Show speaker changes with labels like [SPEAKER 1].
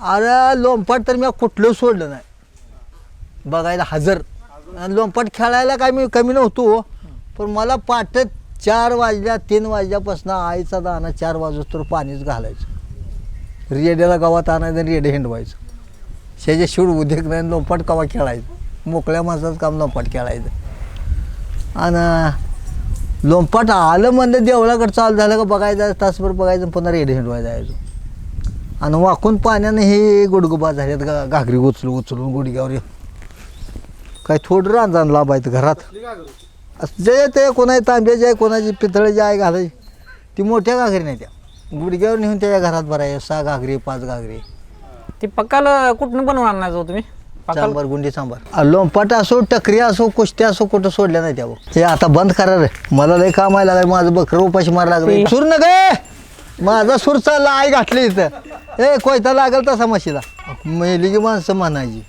[SPEAKER 1] अरे लोंपाट तर मी कुठलं सोडलं नाही. बघायला हजर. आणि लोंपाट खेळायला काय मी कमी नव्हतो. पण मला पाटत चार वाजल्या तीन वाजल्यापासून आईचा दाना चार वाजूस पाणीच घालायचं. रेड्याला गावात आणायचं आणि रेडे हिंडवायचं. शेजा शिवड उद्योग नाही आणि लोंपाट कवा खेळायचं? मोकळ्या माणसाचं काम लोंपाट खेळायचं. आणि लोंपाट आलं म्हणलं देवळाकडं चालू झालं का बघायचं तासभर बघायचं पुन्हा रेडे हिंडवायला जायचं. आणि वाकून पाण्याने हे गुडगुबा झाल्यात गा घागरी उचलून उचलून गुडघ्यावर काय थोडं रांजान लाभायचं घरात. असं जे ते कोणाची तांब्याची आहे कोणाची पितळेची आहे घालायची ती मोठ्या घागरी नाही त्या. गुडघ्यावर नेऊन त्याच्या घरात भरायचं सहा घागरी पाच घागरी.
[SPEAKER 2] ती पक्काल कुठून बनवून आणायचं हो तुम्ही?
[SPEAKER 1] सांबार गुंडी सांबार. लोंपाट असो टकरी असो कुस्ती असो कुठं सोडल्या नाही त्यावर. हे आता बंद करा रे. मला लय काम आहे लागलं माझं बकरं उपाशी मारा लागलं. सूर न गे माझा सूर चालला आई घातली इथं. ए कोयता लागल तसा म्हशीला. मेली की माणसं म्हणायची.